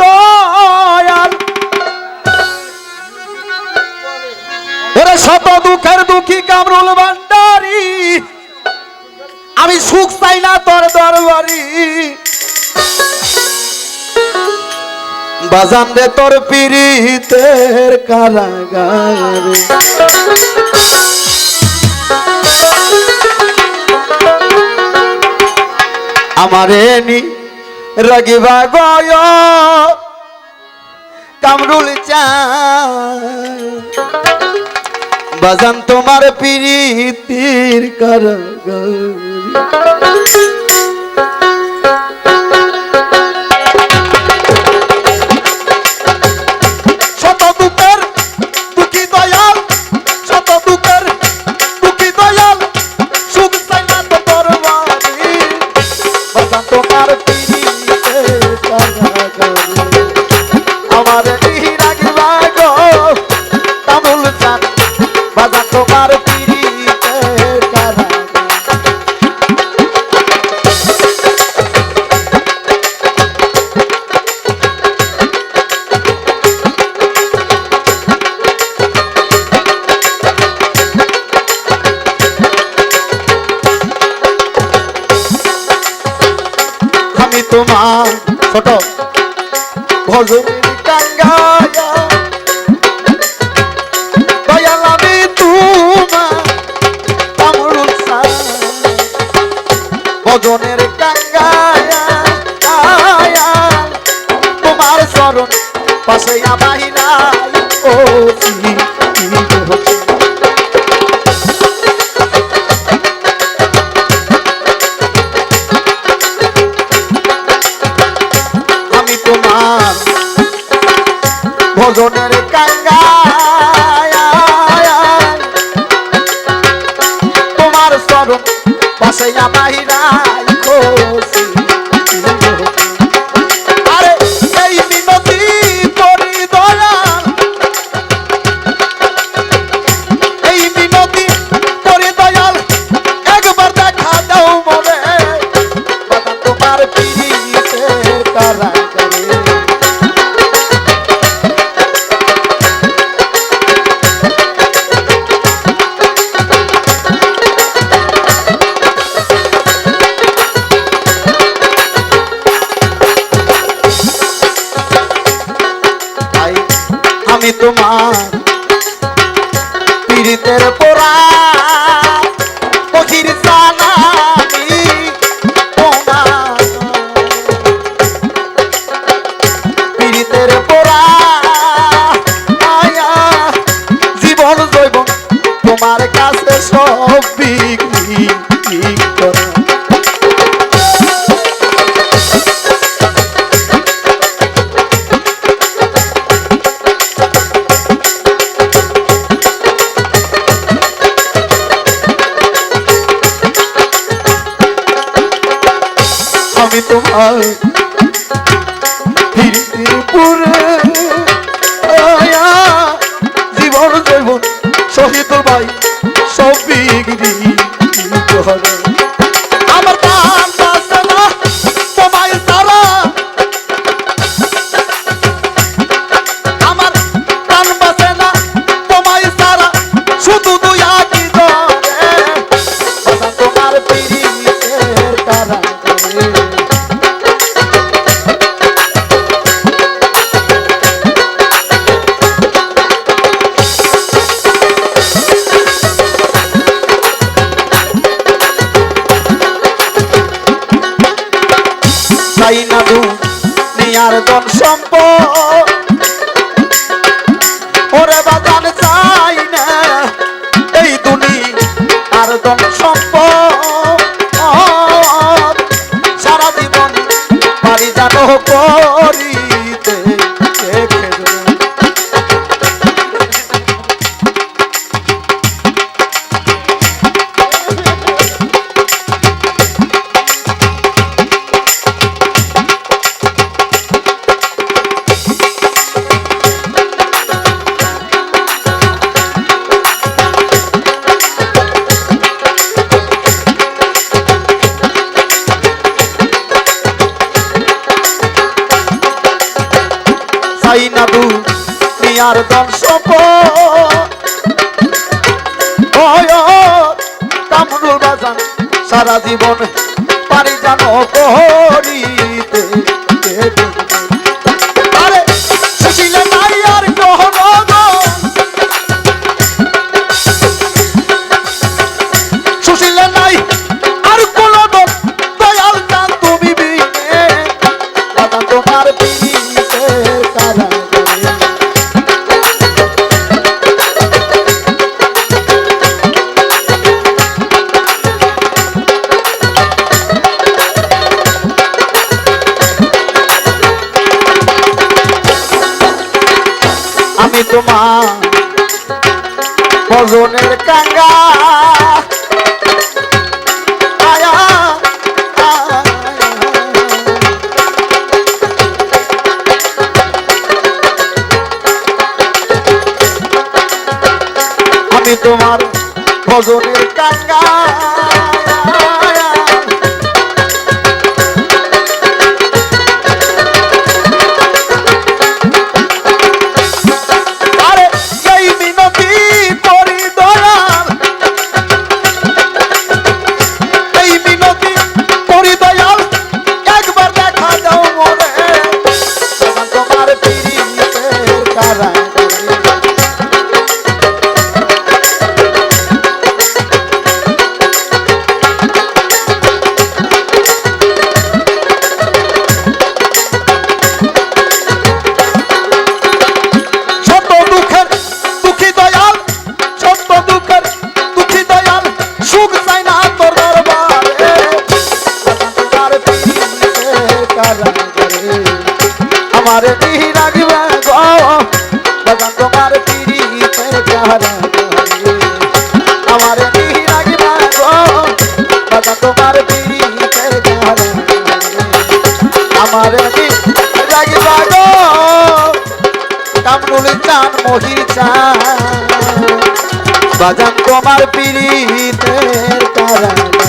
দয়াল। ওরে শত দুঃখের দুঃখী কামরুল ভান্ডারি, আমি সুখ চাই না তোর দরবারি। বাজান রে তোর পিরিতের কারাগারে। আমারে নি রাগিবা গয়। কামরুল চা বাজান তোমার পিরিতির কারাগারে। আমি তোমার পীড়িতের পোড়া জীবন জৈব তোমার কাছে সব আমি তোমার ধন সম্পদ। ওরে চাই না, এই দুনি আর ধন সম্পদ। সারা জীবন বাড়ি জানো করিতে সারা জীবন পারি জানো করিতে ভজনের কাঙ্গা। আমি তোমার ভজনের কাঙ্গা পিড়িতের কারাগারে ছোট দুঃখের দরবারে তোমার পিড়িতে কারাগারে আমার নিহি রাখবে গো বাজান তোমার পিড়িতে কারাগারে আমার নিহি রাখবে গো, কামরুল চান মহির চান বাজান তোমার পীড়িতের কারাগার